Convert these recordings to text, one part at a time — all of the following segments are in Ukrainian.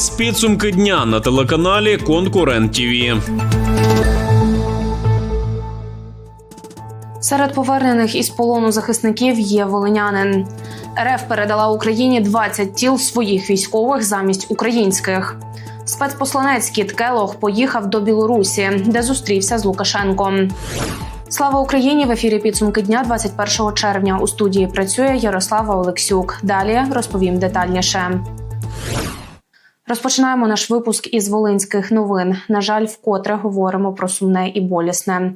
Дивитесь підсумки дня на телеканалі Конкурент ТІВІ. Серед повернених із полону захисників є волинянин. РФ передала Україні 20 тіл своїх військових замість українських. Спецпосланець Кіт Келох поїхав до Білорусі, де зустрівся з Лукашенком. Слава Україні! В ефірі підсумки дня 21 червня. У студії працює Ярослава Олексюк. Далі розповім детальніше. Розпочинаємо наш випуск із волинських новин. На жаль, вкотре говоримо про сумне і болісне.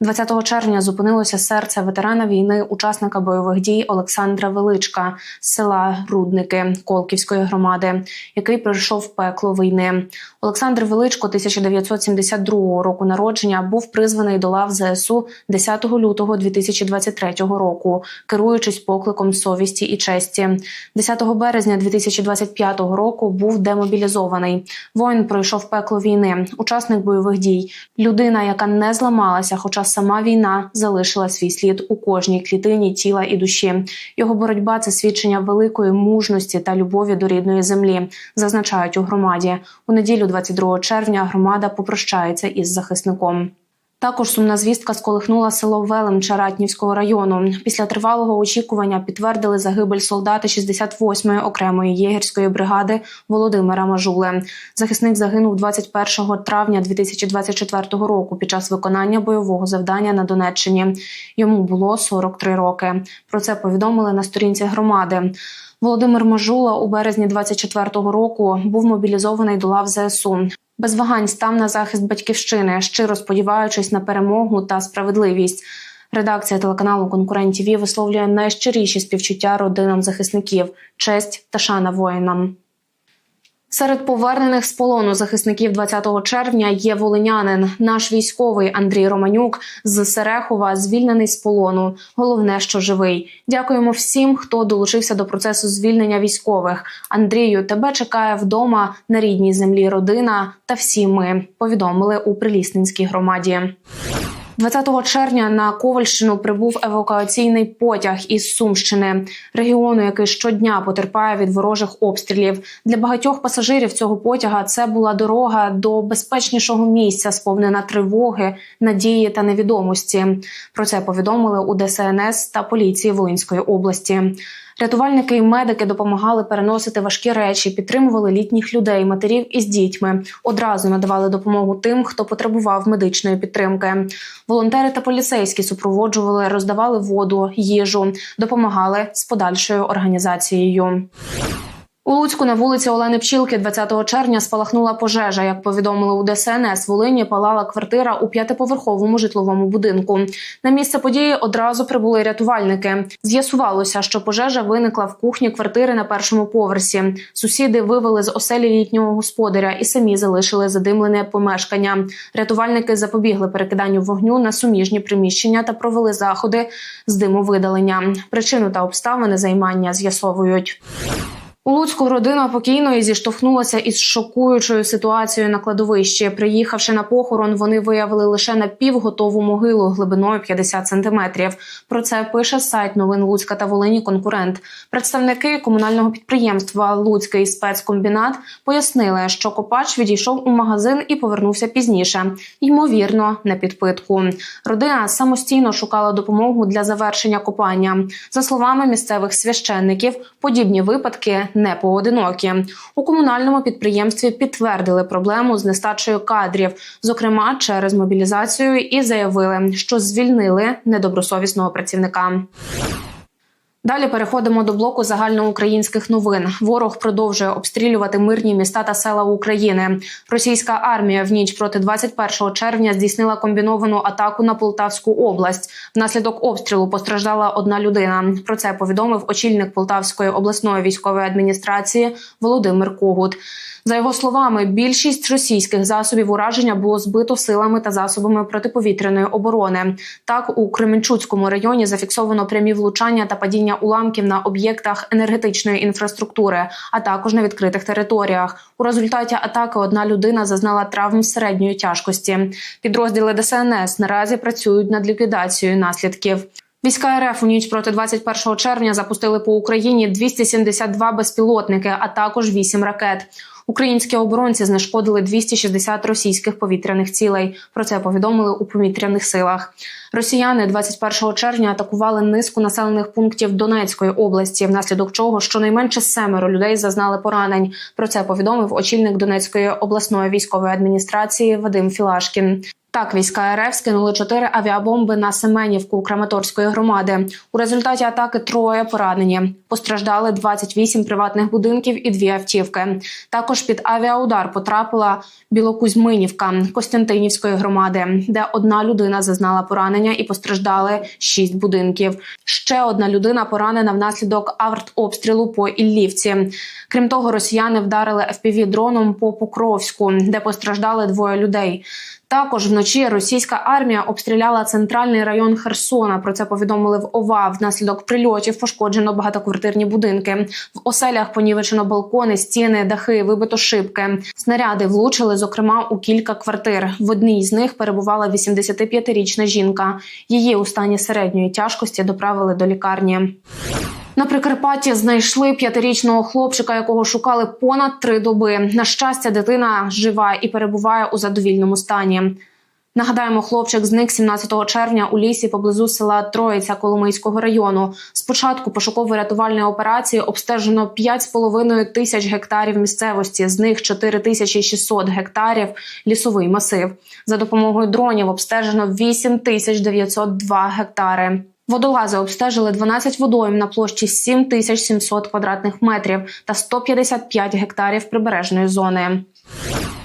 20 червня зупинилося серце ветерана війни, учасника бойових дій Олександра Величка з села Рудники Колківської громади, який пройшов пекло війни. Олександр Величко, 1972 року народження, був призваний до лав ЗСУ 10 лютого 2023 року, керуючись покликом совісті і честі. 10 березня 2025 року був демобілізований. Воїн пройшов пекло війни, учасник бойових дій, людина, яка не зламалася, хоча сама війна залишила свій слід у кожній клітині тіла і душі. Його боротьба це свідчення великої мужності та любові до рідної землі, зазначають у громаді. У неділю, 22 червня, громада попрощається із захисником. Також сумна звістка сколихнула село Велемча Ратнівського району. Після тривалого очікування підтвердили загибель солдата 68-ї окремої єгерської бригади Володимира Мажули. Захисник загинув 21 травня 2024 року під час виконання бойового завдання на Донеччині. Йому було 43 роки. Про це повідомили на сторінці громади. Володимир Мажула у березні 24-го року був мобілізований до лав ЗСУ. Без вагань став на захист батьківщини, щиро сподіваючись на перемогу та справедливість. Редакція телеканалу Конкурент ТІВІ висловлює найщиріші співчуття родинам захисників, честь та шана воїнам. Серед повернених з полону захисників 20 червня є волинянин. Наш військовий Андрій Романюк з Серехова звільнений з полону. Головне, що живий. Дякуємо всім, хто долучився до процесу звільнення військових. Андрію, тебе чекає вдома на рідній землі родина та всі ми. Повідомили у Прилісненській громаді. 20 червня на Ковальщину прибув евакуаційний потяг із Сумщини, регіону, який щодня потерпає від ворожих обстрілів. Для багатьох пасажирів цього потяга це була дорога до безпечнішого місця, сповнена тривоги, надії та невідомості. Про це повідомили у ДСНС та поліції Волинської області. Рятувальники і медики допомагали переносити важкі речі, підтримували літніх людей, матерів із дітьми. Одразу надавали допомогу тим, хто потребував медичної підтримки. Волонтери та поліцейські супроводжували, роздавали воду, їжу, допомагали з подальшою організацією. У Луцьку на вулиці Олени Пчілки 20 червня спалахнула пожежа. Як повідомили у ДСНС, Волині палала квартира у п'ятиповерховому житловому будинку. На місце події одразу прибули рятувальники. З'ясувалося, що пожежа виникла в кухні квартири на першому поверсі. Сусіди вивели з оселі літнього господаря і самі залишили задимлене помешкання. Рятувальники запобігли перекиданню вогню на суміжні приміщення та провели заходи з димовидалення. Причину та обставини займання з'ясовують. У Луцьку родина покійної зіштовхнулася із шокуючою ситуацією на кладовищі. Приїхавши на похорон, вони виявили лише напівготову могилу глибиною 50 сантиметрів. Про це пише сайт новин Луцька та Волині. Конкурент. Представники комунального підприємства Луцький спецкомбінат пояснили, що копач відійшов у магазин і повернувся пізніше, ймовірно, на підпитку. Родина самостійно шукала допомогу для завершення копання. За словами місцевих священників, подібні випадки не поодинокі. У комунальному підприємстві підтвердили проблему з нестачею кадрів, зокрема через мобілізацію, і заявили, що звільнили недобросовісного працівника. Далі переходимо до блоку загальноукраїнських новин. Ворог продовжує обстрілювати мирні міста та села України. Російська армія в ніч проти 21 червня здійснила комбіновану атаку на Полтавську область. Внаслідок обстрілу постраждала одна людина. Про це повідомив очільник Полтавської обласної військової адміністрації Володимир Когут. За його словами, більшість російських засобів ураження було збито силами та засобами протиповітряної оборони. Так у Кременчуцькому районі зафіксовано прямі влучання та падіння уламків на об'єктах енергетичної інфраструктури, а також на відкритих територіях. У результаті атаки одна людина зазнала травм середньої тяжкості. Підрозділи ДСНС наразі працюють над ліквідацією наслідків. Війська РФ у ніч проти 21 червня запустили по Україні 272 безпілотники, а також 8 ракет. Українські оборонці знешкодили 260 російських повітряних цілей. Про це повідомили у повітряних силах. Росіяни 21 червня атакували низку населених пунктів Донецької області, внаслідок чого щонайменше семеро людей зазнали поранень. Про це повідомив очільник Донецької обласної військової адміністрації Вадим Філашкін. Так, війська РФ скинули чотири авіабомби на Семенівку Краматорської громади. У результаті атаки троє поранені. Постраждали 28 приватних будинків і дві автівки. Також під авіаудар потрапила Білокузьминівка Костянтинівської громади, де одна людина зазнала поранення і постраждали шість будинків. Ще одна людина поранена внаслідок артобстрілу по Іллівці. Крім того, росіяни вдарили fpv дроном по Покровську, де постраждали двоє людей. Також вночі російська армія обстріляла центральний район Херсона. Про це повідомили в ОВА. Внаслідок прильотів пошкоджено багатоквартирні будинки. В оселях понівечено балкони, стіни, дахи, вибито шибки. Снаряди влучили, зокрема, у кілька квартир. В одній з них перебувала 85-річна жінка. Її у стані середньої тяжкості доправили до лікарні. На Прикарпатті знайшли п'ятирічного хлопчика, якого шукали понад три доби. На щастя, дитина жива і перебуває у задовільному стані. Нагадаємо, хлопчик зник 17 червня у лісі поблизу села Троїця Коломийського району. Спочатку пошуково-рятувальної операції обстежено 5,5 тисяч гектарів місцевості, з них 4600 гектарів лісовий масив. За допомогою дронів обстежено 8902 гектари. Водолази обстежили 12 водойм на площі 7700 квадратних метрів та 155 гектарів прибережної зони.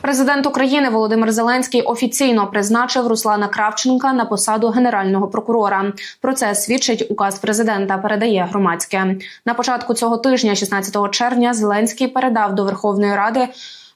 Президент України Володимир Зеленський офіційно призначив Руслана Кравченка на посаду генерального прокурора. Про це свідчить указ президента. Передає громадське на початку цього тижня, 16 червня, Зеленський передав до Верховної Ради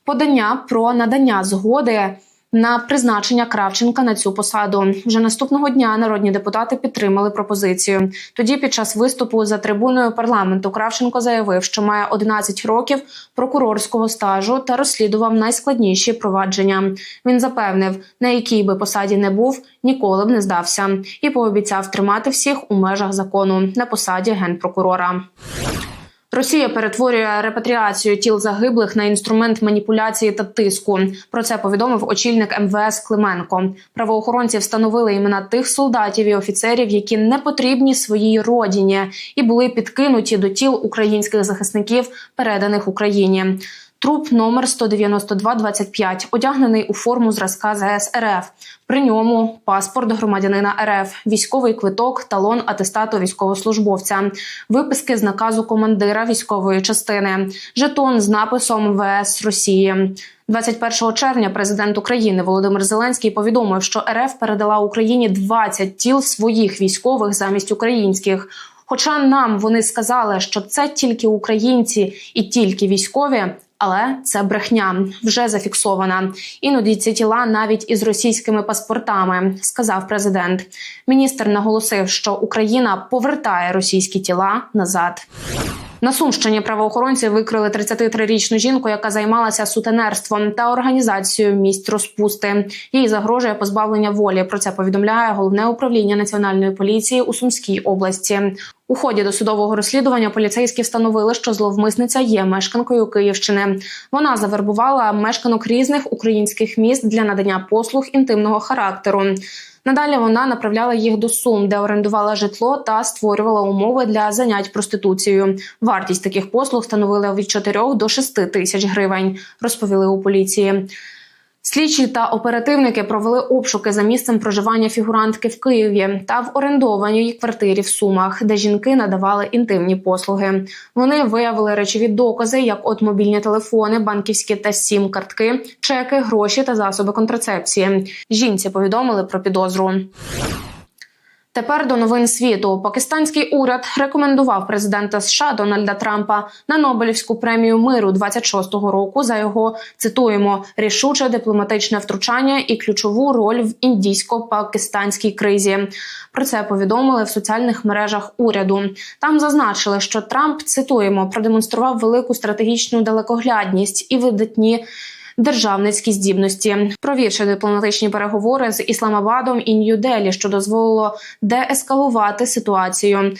подання про надання згоди. На призначення Кравченка на цю посаду вже наступного дня народні депутати підтримали пропозицію. Тоді, під час виступу за трибуною парламенту, Кравченко заявив, що має 11 років прокурорського стажу та розслідував найскладніші провадження. Він запевнив, на якій би посаді не був, ніколи б не здався, і пообіцяв тримати всіх у межах закону на посаді генпрокурора. Росія перетворює репатріацію тіл загиблих на інструмент маніпуляції та тиску. Про це повідомив очільник МВС Клименко. Правоохоронці встановили імена тих солдатів і офіцерів, які не потрібні своїй родині, і були підкинуті до тіл українських захисників, переданих Україні. Труп номер 19225, одягнений у форму зразка ЗС РФ. При ньому паспорт громадянина РФ, військовий квиток, талон атестату військовослужбовця, виписки з наказу командира військової частини, жетон з написом ВС Росії. 21 червня президент України Володимир Зеленський повідомив, що РФ передала Україні 20 тіл своїх військових замість українських. Хоча нам вони сказали, що це тільки українці і тільки військові. Але це брехня вже зафіксована. Іноді ці тіла навіть із російськими паспортами, сказав президент. Міністр наголосив, що Україна повертає російські тіла назад. На Сумщині правоохоронці викрили 33-річну жінку, яка займалася сутенерством та організацією місць розпусти. Їй загрожує позбавлення волі. Про це повідомляє головне управління національної поліції у Сумській області. У ході досудового розслідування поліцейські встановили, що зловмисниця є мешканкою Київщини. Вона завербувала мешканок різних українських міст для надання послуг інтимного характеру. Надалі вона направляла їх до Сум, де орендувала житло та створювала умови для занять проституцією. Вартість таких послуг становила від 4 до 6 тисяч гривень, розповіли у поліції. Слідчі та оперативники провели обшуки за місцем проживання фігурантки в Києві та в орендованій квартирі в Сумах, де жінки надавали інтимні послуги. Вони виявили речові докази, як от мобільні телефони, банківські та сім картки, чеки, гроші та засоби контрацепції. Жінці повідомили про підозру. Тепер до новин світу пакистанський уряд рекомендував президента США Дональда Трампа на Нобелівську премію миру 26-го року за його цитуємо рішуче дипломатичне втручання і ключову роль в індійсько-пакистанській кризі. Про це повідомили в соціальних мережах уряду. Там зазначили, що Трамп цитуємо продемонстрував велику стратегічну далекоглядність і видатні державницькі здібності, провівши дипломатичні переговори з Ісламабадом і Нью-Делі, що дозволило деескалувати ситуацію.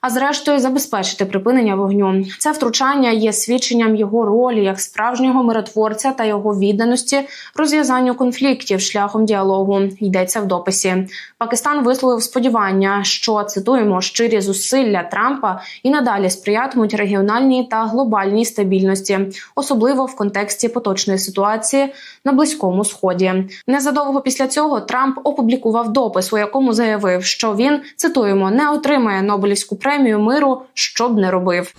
А зрештою забезпечити припинення вогню. Це втручання є свідченням його ролі як справжнього миротворця та його відданості розв'язанню конфліктів шляхом діалогу. Йдеться в дописі. Пакистан висловив сподівання, що цитуємо щирі зусилля Трампа і надалі сприятимуть регіональній та глобальній стабільності, особливо в контексті поточної ситуації на близькому сході. Незадовго після цього Трамп опублікував допис, у якому заявив, що він цитуємо не отримає Нобелівську премію миру, що б не робив.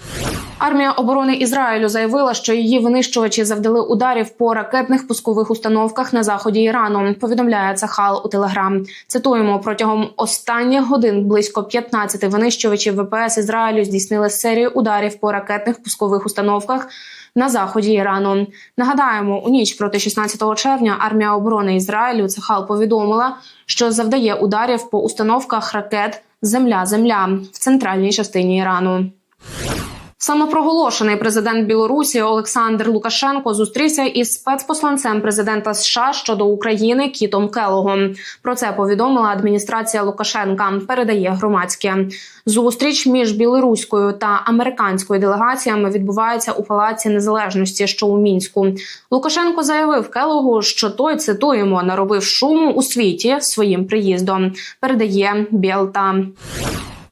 Армія оборони Ізраїлю заявила, що її винищувачі завдали ударів по ракетних пускових установках на заході Ірану. Повідомляє Цахал у Телеграм. Цитуємо протягом останніх годин близько 15 винищувачів ВПС Ізраїлю здійснили серію ударів по ракетних пускових установках. На заході Ірану нагадаємо, у ніч проти 16 червня армія оборони Ізраїлю Цахал повідомила, що завдає ударів по установках ракет Земля-Земля в центральній частині Ірану. Самопроголошений президент Білорусі Олександр Лукашенко зустрівся із спецпосланцем президента США щодо України Кітом Келогом. Про це повідомила адміністрація Лукашенка. Передає громадське зустріч між білоруською та американською делегаціями відбувається у Палаці Незалежності, що у мінську. Лукашенко заявив Келогу, що той цитуємо наробив шуму у світі своїм приїздом. Передає Білта.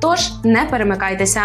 Тож не перемикайтеся.